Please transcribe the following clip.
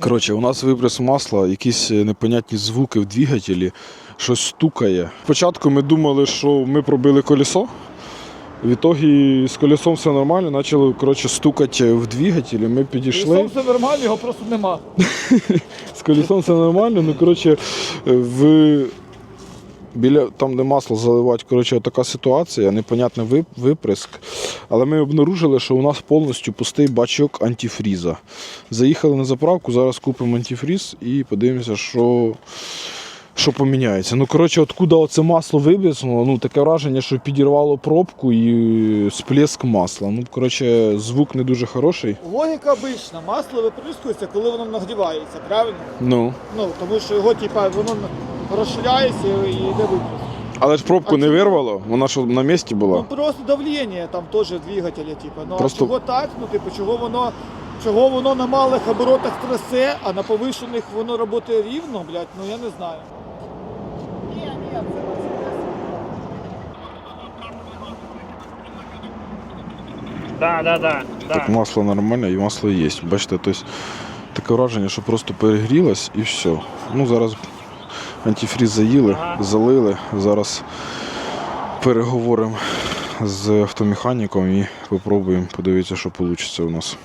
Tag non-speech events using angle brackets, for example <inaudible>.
Коротше, у нас виброс масла, якісь е, непонятні звуки в двигателі, щось стукає. Спочатку ми думали, що ми пробили колесо. В ітогі з колесом все нормально, почали коротше, стукати в двигателі. Ми підійшли. все нормально, його просто нема. <laughs> З колесом все нормально. Ну, коротше, в... біля там, де масло заливати, коротше, така ситуація, непонятний виприск. Але ми обнаружили, що у нас повністю пустий бачок антифріза. Заїхали на заправку, зараз купимо антифріз і подивимося, що. Що поміняється? Ну, коротше, откуда оце масло вибіснуло, ну таке враження, що підірвало пробку і сплеск масла. Ну, коротше, звук не дуже хороший. Логіка обична, масло виприскується, коли воно нагрівається, правильно? Ну. Ну, тому що його, типа, воно розширяється і йде випуск. Але ж пробку А не чому? вирвало, вона що на місці була. Ну просто давлення там теж двигателя, типа. Ну Просто- а чого так? Ну, типу, чого воно. Чого воно на малих оборотах трасе, а на повишених воно працює рівно, блядь, ну я не знаю. Ні, ні, це Да, да, да, да. Так масло нормальне і масло є. Бачите, тобто таке враження, що просто перегрілось і все. Ну зараз антифріз заїли, залили. Зараз переговоримо з автомеханіком і спробуємо подивитися, що вийде у нас.